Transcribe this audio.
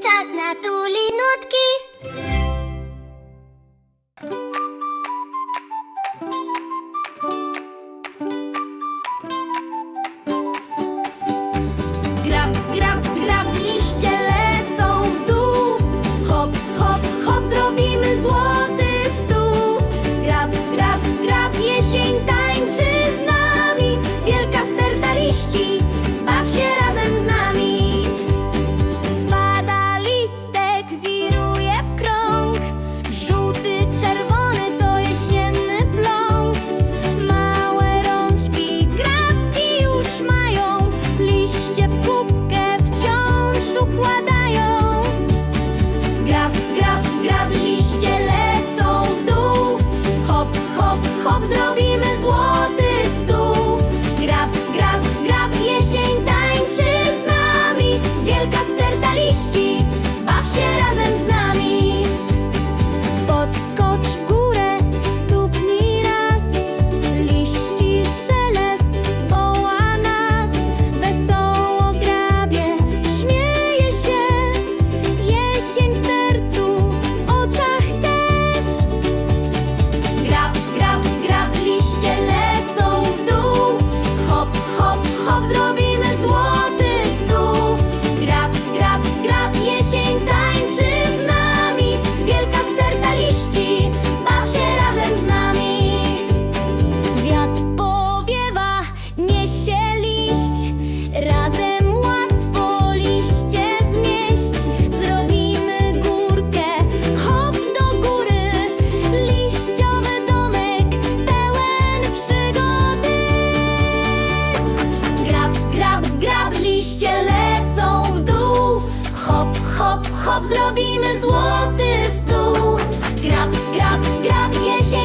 czas na tu. grab, grab, liście lecą w dół. Hop, hop, hop, zrobimy złoty stół. Grab, grab, grab, jesień